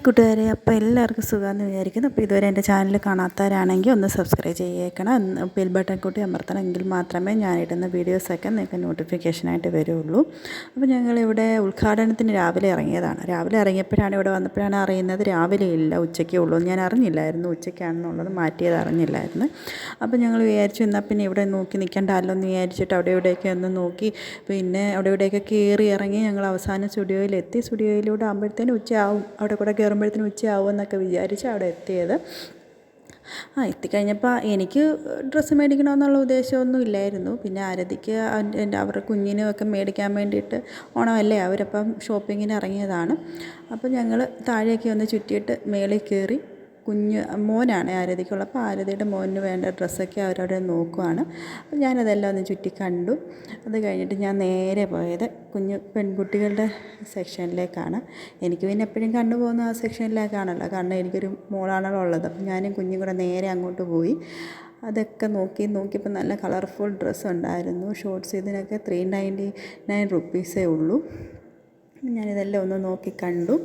Hi കൂട്ടുകാരെ അപ്പോൾ എല്ലാവർക്കും സുഖമെന്ന് വിചാരിക്കുന്നു. അപ്പോൾ ഇതുവരെ എന്റെ ചാനൽ കാണാത്തവരാണെങ്കിൽ ഒന്ന് സബ്സ്ക്രൈബ് ചെയ്യേക്കണം ബെൽ ബട്ടൺ കൂട്ടി അമർത്തണം എങ്കിൽ മാത്രമേ ഞാൻ ഇടുന്ന വീഡിയോസൊക്കെ നിങ്ങൾക്ക് നോട്ടിഫിക്കേഷനായിട്ട് വരുള്ളൂ. അപ്പോൾ ഞങ്ങളിവിടെ ഉദ്ഘാടനത്തിന് രാവിലെ ഇറങ്ങിയതാണ്. രാവിലെ ഇറങ്ങിയപ്പോഴാണ് ഇവിടെ വന്നപ്പോഴാണ് അറിയുന്നത് രാവിലെ ഇല്ല ഉച്ചയ്ക്കേ ഉള്ളൂ ഞാൻ അറിഞ്ഞില്ലായിരുന്നു. ഉച്ചയ്ക്കാണെന്നുള്ളത് മാറ്റിയത് അറിഞ്ഞില്ലായിരുന്നു. അപ്പോൾ ഞങ്ങൾ വിചാരിച്ചു എന്നാൽ പിന്നെ ഇവിടെ നോക്കി നിൽക്കണ്ടല്ലോ എന്ന് വിചാരിച്ചിട്ട് അവിടെ ഇവിടെയൊക്കെ ഒന്ന് നോക്കി. പിന്നെ അവിടെ ഇവിടെയൊക്കെ കയറി ഇറങ്ങി ഞങ്ങൾ അവസാനം സ്റ്റുഡിയോയിലെത്തി. സ്റ്റുഡിയോയിലൂടെ ആകുമ്പോഴത്തേനും ഉച്ചയാവും. അവിടെ കൂടെ കയറുമ്പോഴത്തേനും ഉച്ചയാവുമെന്നൊക്കെ വിചാരിച്ച് അവിടെ എത്തിയത്. ആ എത്തിക്കഴിഞ്ഞപ്പോൾ എനിക്ക് ഡ്രസ്സ് മേടിക്കണമെന്നുള്ള ഉദ്ദേശമൊന്നും ഇല്ലായിരുന്നു. പിന്നെ ആരതിക്ക് എന്റെ അവരുടെ കുഞ്ഞിനുമൊക്കെ മേടിക്കാൻ വേണ്ടിയിട്ട് ഓണമല്ലേ? അവരപ്പം ഷോപ്പിങ്ങിന് ഇറങ്ങിയതാണ്. അപ്പോൾ ഞങ്ങൾ താഴെയൊക്കെ ഒന്ന് ചുറ്റിയിട്ട് മേളിൽ കയറി കുഞ്ഞ് മോനാണ് ആരതിക്കുള്ളത്. അപ്പോൾ ആരതിയുടെ മോന് വേണ്ട ഡ്രസ്സൊക്കെ അവരവിടെ നോക്കുവാണ്. അപ്പോൾ ഞാനതെല്ലാം ഒന്ന് ചുറ്റി കണ്ടു. അത് കഴിഞ്ഞിട്ട് ഞാൻ നേരെ പോയത് കുഞ്ഞ് പെൺകുട്ടികളുടെ സെക്ഷനിലേക്കാണ്. എനിക്ക് പിന്നെ എപ്പോഴും കണ്ടുപോകുന്ന ആ സെക്ഷനിലേക്കാണല്ലോ. കാരണം എനിക്കൊരു മോളാണല്ലോ ഉള്ളത്. അപ്പം ഞാനും കുഞ്ഞും കൂടെ നേരെ അങ്ങോട്ട് പോയി. അതൊക്കെ നോക്കി നോക്കിയപ്പോൾ നല്ല കളർഫുൾ ഡ്രസ്സ് ഉണ്ടായിരുന്നു. ഷോർട്ട്സ് ഇതിനൊക്കെ ത്രീ നയന്റി നയൻ റുപ്പീസേ ഉള്ളൂ. ഞാനിതെല്ലാം ഒന്ന് നോക്കി കണ്ടു.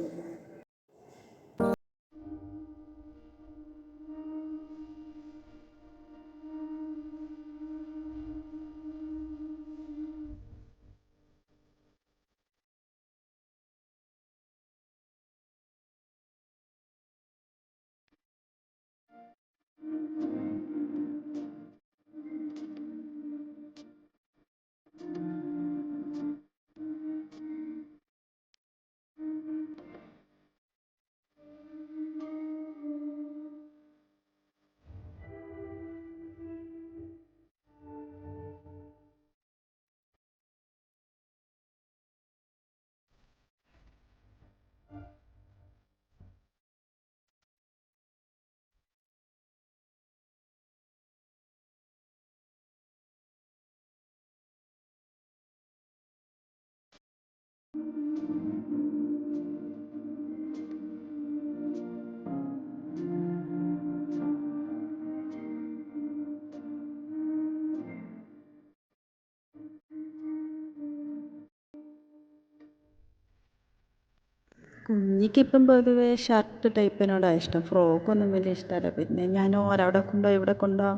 うん。കുഞ്ഞിക്കിപ്പം പൊതുവേ ഷർട്ട് ടൈപ്പിനോടാണ് ഇഷ്ടം. ഫ്രോക്കൊന്നും വലിയ ഇഷ്ടമല്ല. പിന്നെ ഞാൻ ഓരവിടെ കൊണ്ടുപോയി ഇവിടെ കൊണ്ടുപോകാം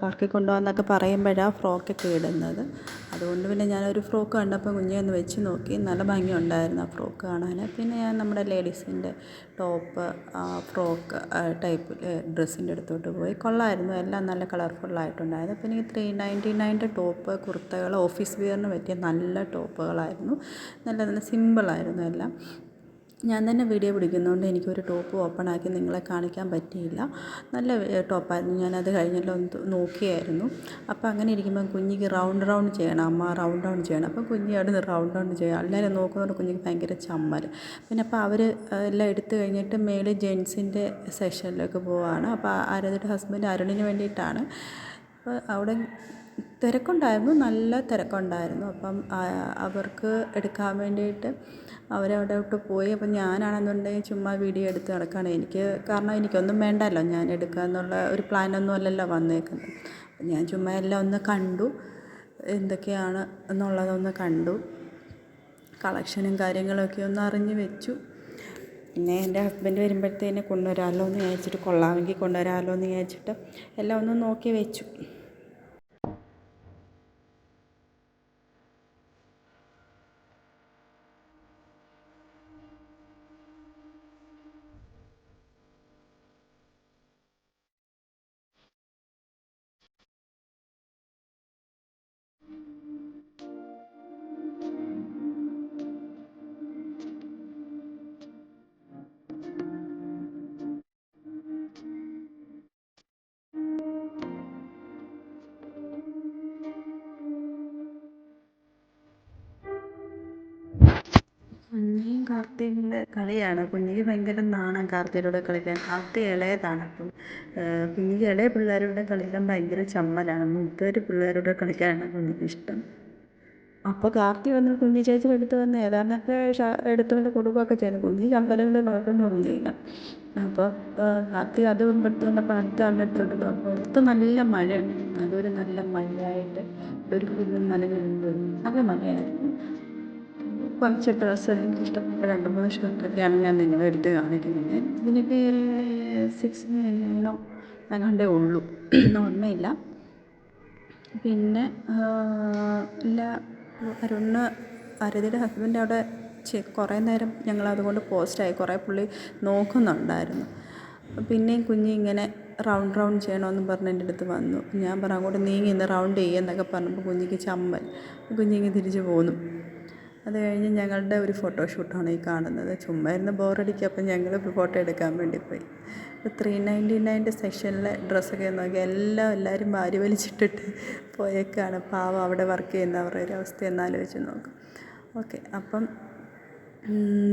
പാർക്കിൽ കൊണ്ടുപോകാമെന്നൊക്കെ പറയുമ്പോഴാണ് ഫ്രോക്കൊക്കെ ഇടുന്നത്. അതുകൊണ്ട് പിന്നെ ഞാനൊരു ഫ്രോക്ക് കണ്ടപ്പോൾ കുഞ്ഞേ ഒന്ന് വെച്ച് നോക്കി. നല്ല ഭംഗിയുണ്ടായിരുന്നു ആ ഫ്രോക്ക് കാണാൻ. പിന്നെ ഞാൻ നമ്മുടെ ലേഡീസിന്റെ ടോപ്പ് ഫ്രോക്ക് ടൈപ്പ് ഡ്രസ്സിന്റെ അടുത്തോട്ട് പോയി. കൊള്ളായിരുന്നു. എല്ലാം നല്ല കളർഫുള്ളായിട്ടുണ്ടായിരുന്നു. പിന്നെ ഈ ത്രീ നയന്റി നയന്റെ ടോപ്പ് കുർത്തകൾ ഓഫീസ് വെയറിന് പറ്റിയ നല്ല ടോപ്പുകളായിരുന്നു. നല്ല നല്ല സിമ്പിളായിരുന്നു എല്ലാം. ഞാൻ തന്നെ വീഡിയോ പിടിക്കുന്നതുകൊണ്ട് എനിക്കൊരു ടോപ്പ് ഓപ്പൺ ആക്കി നിങ്ങളെ കാണിക്കാൻ പറ്റിയില്ല. നല്ല ടോപ്പായിരുന്നു ഞാനത് കഴിഞ്ഞല്ലോ നോക്കിയായിരുന്നു. അപ്പോൾ അങ്ങനെ ഇരിക്കുമ്പോൾ കുഞ്ഞിക്ക് റൗണ്ട് റൗണ്ട് ചെയ്യണം. അമ്മ റൗണ്ട് റൗണ്ട് ചെയ്യണം. അപ്പോൾ കുഞ്ഞി അവിടെ റൗണ്ട് റൗണ്ട് ചെയ്യണം എല്ലാവരും നോക്കുന്നതുകൊണ്ട് കുഞ്ഞിക്ക് ഭയങ്കര ചമ്മൽ പിന്നെ അപ്പോൾ അവർ എല്ലാം എടുത്തു കഴിഞ്ഞിട്ട് മേളിൽ ജെൻസിന്റെ സെഷനിലേക്ക് പോവുകയാണ് അപ്പോൾ ആരതിയുടെ ഹസ്ബൻഡ് അരുണിന് വേണ്ടിയിട്ടാണ്. അപ്പോൾ അവിടെ തിരക്കുണ്ടായിരുന്നു നല്ല തിരക്കുണ്ടായിരുന്നു. അപ്പം അവർക്ക് എടുക്കാൻ വേണ്ടിയിട്ട് അവരവിടോട്ട് പോയി. അപ്പം ഞാനാണെന്നുണ്ടെങ്കിൽ ചുമ്മാ വീഡിയോ എടുത്ത് നടക്കുകയാണ്. എനിക്ക് കാരണം എനിക്കൊന്നും വേണ്ടല്ലോ ഞാൻ എടുക്കുക എന്നുള്ള ഒരു പ്ലാനൊന്നും അല്ലല്ലോ വന്നേക്കുന്നത്. ഞാൻ ചുമ്മാ എല്ലാം ഒന്ന് കണ്ടു. എന്തൊക്കെയാണ് എന്നുള്ളതൊന്ന് കണ്ടു. കളക്ഷനും കാര്യങ്ങളൊക്കെ ഒന്ന് അറിഞ്ഞ് വെച്ചു. പിന്നെ എന്റെ ഹസ്ബൻഡ് വരുമ്പോഴത്തേനെ കൊണ്ടുവരാമല്ലോ എന്ന് വിചാരിച്ചിട്ട് കൊള്ളാമെങ്കിൽ കൊണ്ടുവരാമല്ലോ എന്ന് വിചാരിച്ചിട്ട് എല്ലാം ഒന്ന് നോക്കി വെച്ചു. കാർത്തികിന്റെ കളിയാണ്. കുഞ്ഞിക്ക് ഭയങ്കര നാണം കാർത്തികയുടെ കളിക്കാൻ കാർത്തി ഇളയതാണ്. അപ്പം കുഞ്ഞിക്ക് ഇളയ പിള്ളേരുടെ കളിക്കാൻ ഭയങ്കര ചമ്മലാണ്. മൂത്തവർ പിള്ളേരുടെ കളിക്കാനാണ് കുഞ്ഞിക്ക് ഇഷ്ടം. അപ്പോൾ കാർത്തി വന്ന് കുഞ്ഞി ചേച്ചി എടുത്ത് വന്ന് ഏതാണ്ടൊക്കെ എടുത്തുകൊണ്ട് കൊടുക്കുകയൊക്കെ ചെയ്തു. കുഞ്ഞി ചമ്മലുകൾ കുഴപ്പമൊന്നുമില്ല അപ്പോൾ കാർത്തി അത് എടുത്ത് വന്നപ്പോൾ അടുത്ത ആളുടെ അപ്പോൾ പുറത്ത് നല്ല മഴയാണ് അതൊരു നല്ല മഴയായിട്ട് ഒരു കുഞ്ഞു നല്ല നല്ല മഴയായിരുന്നു. കുറച്ച് ഡ്രസ്സ് എനിക്ക് ഇഷ്ടപ്പെട്ട രണ്ട് മൂന്ന് ഷർട്ടൊക്കെയാണ് ഞാൻ നിങ്ങളെ എടുത്ത് കാണിക്കുന്നത്. ഇതിനൊക്കെ സിക്സ് നയനോ അങ്ങാണ്ടേ ഉള്ളൂ. ഓർമ്മയില്ല. പിന്നെ ഇല്ല അരുണ് അരതിയുടെ ഹസ്ബൻഡ് അവിടെ കുറേ നേരം ഞങ്ങൾ അതുകൊണ്ട് പോസ്റ്റായി കുറേ പുള്ളി നോക്കുന്നുണ്ടായിരുന്നു. പിന്നെയും കുഞ്ഞി ഇങ്ങനെ റൗണ്ട് റൗണ്ട് ചെയ്യണമെന്ന് പറഞ്ഞ് എന്റെ അടുത്ത് വന്നു. ഞാൻ പറഞ്ഞു അങ്ങോട്ട് നീങ്ങി ഇന്ന് റൗണ്ട് ചെയ്യുക എന്നൊക്കെ പറഞ്ഞപ്പോൾ കുഞ്ഞിക്ക് ചമ്മൽ. കുഞ്ഞിങ്ങ് തിരിച്ച് പോന്നു. അത് കഴിഞ്ഞ് ഞങ്ങളുടെ ഒരു ഫോട്ടോഷൂട്ടാണ് ഈ കാണുന്നത്. ചുമ്മാ ഇരുന്ന് ബോറടിക്കുക അപ്പം ഞങ്ങൾ ഫോട്ടോ എടുക്കാൻ വേണ്ടി പോയി. ത്രീ നയന്റി നയന്റെ സെക്ഷനിലെ ഡ്രസ്സൊക്കെ നോക്കി എല്ലാം എല്ലാവരും വാരി വലിച്ചിട്ടിട്ട് പോയേക്കാണ്. പാവം അവിടെ വർക്ക് ചെയ്യുന്നവരുടെ ഒരു അവസ്ഥ എന്നാലോചിച്ച് നോക്കും. ഓക്കെ അപ്പം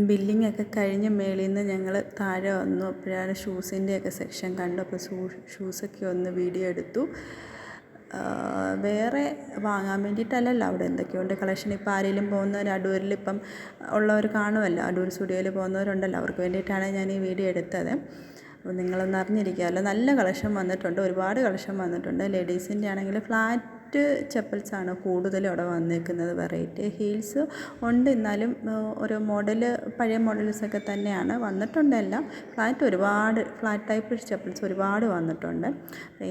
ബില്ലിംഗ് ഒക്കെ കഴിഞ്ഞ് മേളിൽ നിന്ന് ഞങ്ങൾ താഴെ വന്നു. അപ്പോഴാണ് ഷൂസിന്റെയൊക്കെ സെക്ഷൻ കണ്ടു. അപ്പോൾ ഷൂ ഷൂസൊക്കെ ഒന്ന് വീഡിയോ എടുത്തു. വേറെ വാങ്ങാൻ വേണ്ടിയിട്ടല്ലല്ലോ അവിടെ എന്തൊക്കെയുണ്ട് കളക്ഷൻ ഇപ്പോൾ ആരെങ്കിലും പോകുന്നവർ അടൂരിൽ ഇപ്പം ഉള്ളവർ കാണുമല്ലോ. അടൂർ സ്റ്റുഡിയോയിൽ പോകുന്നവരുണ്ടല്ലോ. അവർക്ക് വേണ്ടിയിട്ടാണ് ഞാൻ ഈ വീഡിയോ എടുത്തത്. അപ്പോൾ നിങ്ങളൊന്ന് നല്ല കളക്ഷൻ വന്നിട്ടുണ്ട്. ഒരുപാട് കളക്ഷൻ വന്നിട്ടുണ്ട്. ലേഡീസിന്റെ ആണെങ്കിൽ ഫ്ലാറ്റ് ചെപ്പൽസാണ് കൂടുതലും അവിടെ വന്നിരിക്കുന്നത് വെറൈറ്റി ഹീൽസ് ഉണ്ട്. എന്നാലും ഒരു മോഡൽ പഴയ മോഡൽസൊക്കെ തന്നെയാണ് വന്നിട്ടുണ്ട് എല്ലാം. ഫ്ലാറ്റ് ഒരുപാട് ഫ്ലാറ്റ് ടൈപ്പ് ചെപ്പൽസ് ഒരുപാട് വന്നിട്ടുണ്ട്.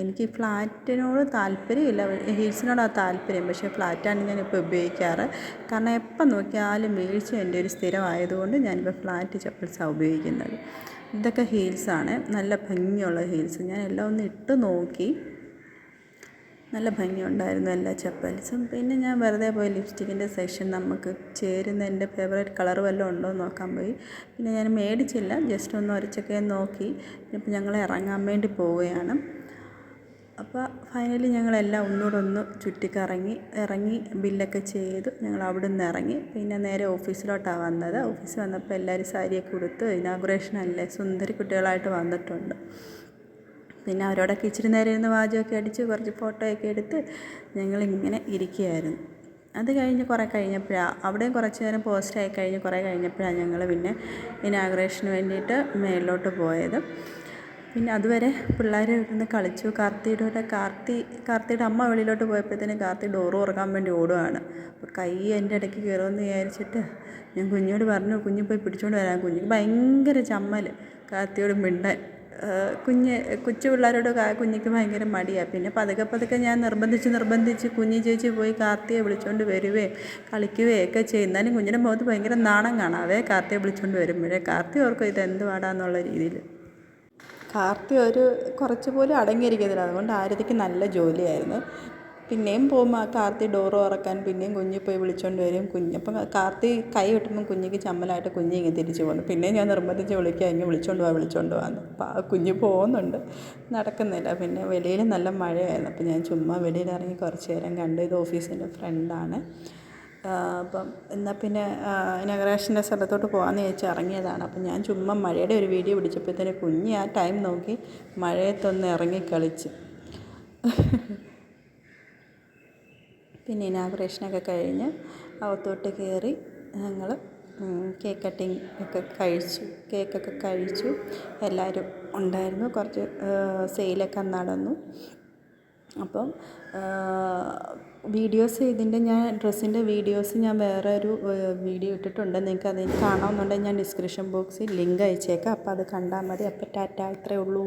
എനിക്ക് ഫ്ലാറ്റിനോട് താല്പര്യമില്ല. ഹീൽസിനോടാണ് താല്പര്യം പക്ഷേ ഫ്ലാറ്റാണ് ഞാനിപ്പോൾ ഉപയോഗിക്കാറ്. കാരണം എപ്പം നോക്കിയാലും വീഴ്ച എന്റെ ഒരു സ്ഥിരമായതുകൊണ്ട് ഞാനിപ്പോൾ ഫ്ലാറ്റ് ചെപ്പൽസാണ് ഉപയോഗിക്കുന്നത്. ഇതൊക്കെ ഹീൽസാണ് നല്ല ഭംഗിയുള്ള ഹീൽസ് ഞാൻ എല്ലാം ഒന്ന് ഇട്ട് നോക്കി. നല്ല ഭംഗിയുണ്ടായിരുന്നു എല്ലാ ചപ്പൽസും. പിന്നെ ഞാൻ വെറുതെ പോയി ലിപ്സ്റ്റിക്കിന്റെ സെക്ഷൻ നമുക്ക് ചേരുന്ന എന്റെ ഫേവറേറ്റ് കളർ വല്ലതും ഉണ്ടോ എന്ന് നോക്കാൻ പോയി. പിന്നെ ഞാൻ മേടിച്ചില്ല ജസ്റ്റ് ഒന്ന് ഒരച്ചൊക്കെ നോക്കി. ഇപ്പം ഞങ്ങൾ ഇറങ്ങാൻ വേണ്ടി പോവുകയാണ്. അപ്പോൾ ഫൈനലി ഞങ്ങളെല്ലാം ഒന്നുകൂടെ ഒന്ന് ചുറ്റിക്കറങ്ങി ഇറങ്ങി ബില്ലൊക്കെ ചെയ്തു. ഞങ്ങൾ അവിടെ നിന്ന് ഇറങ്ങി. പിന്നെ നേരെ ഓഫീസിലോട്ടാണ് വന്നത്. ഓഫീസിൽ വന്നപ്പോൾ എല്ലാവരും സാരിയൊക്കെ കൊടുത്ത് ഇനാഗുറേഷൻ അല്ലേ സുന്ദരി കുട്ടികളായിട്ട് വന്നിട്ടുണ്ട്. പിന്നെ അവരോടൊക്കെ ഇച്ചിരി നേരം ഇരുന്ന് വാചകമൊക്കെ അടിച്ച് കുറച്ച് ഫോട്ടോയൊക്കെ എടുത്ത് ഞങ്ങളിങ്ങനെ ഇരിക്കുകയായിരുന്നു. അത് കഴിഞ്ഞ് കുറേ കഴിഞ്ഞപ്പോഴാണ് അവിടെയും കുറച്ച് നേരം പോസ്റ്റായി കഴിഞ്ഞ് കുറേ കഴിഞ്ഞപ്പോഴാണ് ഞങ്ങൾ പിന്നെ ഇനാഗ്രേഷന് വേണ്ടിയിട്ട് മേളിലോട്ട് പോയത്. പിന്നെ അതുവരെ പിള്ളേർ ഇരുന്ന് കളിച്ചു. കാർത്തിയുടെ കാർത്തി കാർത്തിയുടെ അമ്മ വെളിയിലോട്ട് പോയപ്പോഴത്തേനും കാർത്തി ഡോറ് തുറക്കാൻ വേണ്ടി ഓടുകയാണ് അപ്പോൾ കൈ എന്റെ ഇടയ്ക്ക് കയറുമെന്ന് വിചാരിച്ചിട്ട് ഞാൻ കുഞ്ഞോട് പറഞ്ഞു കുഞ്ഞ് പോയി പിടിച്ചുകൊണ്ട് വരാൻ കുഞ്ഞിക്ക് ഭയങ്കര ചമ്മൽ കാർത്തിയോട് മിണ്ടാൻ കുഞ്ഞ് കൊച്ചു പിള്ളേരോട് കുഞ്ഞിക്ക് ഭയങ്കര മടിയാണ് പിന്നെ പതുക്കെ പതുക്കെ ഞാൻ നിർബന്ധിച്ച് നിർബന്ധിച്ച് കുഞ്ഞി ചേച്ചി പോയി കാർത്തിയെ വിളിച്ചുകൊണ്ട് വരുവേ കളിക്കുകയും ഒക്കെ ചെയ്യുന്നാലും കുഞ്ഞിന്റെ മുഖത്ത് ഭയങ്കര നാണം കാണാവേ കാർത്തിയെ വിളിച്ചുകൊണ്ട് വരുമ്പോഴേ. കാർത്തി ഓർക്കും ഇത് എന്ത് പാടാന്നുള്ള രീതിയിൽ കാർത്തി ഒരു കുറച്ച് പോലും അടങ്ങിയിരിക്കത്തില്ല. അതുകൊണ്ട് ആരതിക്ക് നല്ല ജോലിയായിരുന്നു. പിന്നെയും പോകുമ്പോൾ ആ കാർത്തി ഡോറ് തുറക്കാൻ പിന്നെയും കുഞ്ഞ് പോയി വിളിച്ചുകൊണ്ട് വരും. കുഞ്ഞ് അപ്പം കാർത്തി കൈ കിട്ടുമ്പം കുഞ്ഞിക്ക് ചമ്മലായിട്ട് കുഞ്ഞ് ഇങ്ങനെ തിരിച്ചു പോകുന്നു പിന്നെയും ഞാൻ നിർബന്ധിച്ച് വിളിക്കുക ഇങ്ങനെ വിളിച്ചുകൊണ്ട് പോവാ വിളിച്ചുകൊണ്ട് പോകാം അപ്പം ആ കുഞ്ഞ് പോകുന്നുണ്ട് നടക്കുന്നില്ല. പിന്നെ വെളിയിൽ നല്ല മഴയായിരുന്നു. അപ്പം ഞാൻ ചുമ്മാ വെളിയിൽ ഇറങ്ങി കുറച്ച് നേരം കണ്ടു ഇത് ഓഫീസിന്റെ ഫ്രണ്ടാണ് അപ്പം എന്നാൽ പിന്നെ ഇനഗ്രേഷന്റെ സ്ഥലത്തോട്ട് പോകാമെന്ന് ചോദിച്ചാൽ ഇറങ്ങിയതാണ്. അപ്പം ഞാൻ ചുമ്മാ മഴയുടെ ഒരു വീഡിയോ പിടിച്ചപ്പോഴത്തേന് കുഞ്ഞ് ആ ടൈം നോക്കി മഴയത്തൊന്ന് ഇറങ്ങി കളിച്ച്. പിന്നെ ഇനാഗ്രേഷനൊക്കെ കഴിഞ്ഞ് അകത്തോട്ട് കയറി ഞങ്ങൾ കേക്ക് കട്ടിങ് ഒക്കെ കഴിച്ചു. കേക്കൊക്കെ കഴിച്ചു. എല്ലാവരും ഉണ്ടായിരുന്നു. കുറച്ച് സെയിലൊക്കെ നടന്നു. അപ്പം വീഡിയോസ് ഇതിന്റെ ഞാൻ ഡ്രസ്സിന്റെ വീഡിയോസ് ഞാൻ വേറെ ഒരു വീഡിയോ ഇട്ടിട്ടുണ്ട്. നിങ്ങൾക്ക് അത് കാണാമെന്നുണ്ടെങ്കിൽ ഞാൻ ഡിസ്ക്രിപ്ഷൻ ബോക്സിൽ ലിങ്ക് അയച്ചേക്കാം. അപ്പോൾ അത് കണ്ടാൽ മതി. അപ്പോൾ ടാറ്റ ഇത്രയേ ഉള്ളൂ.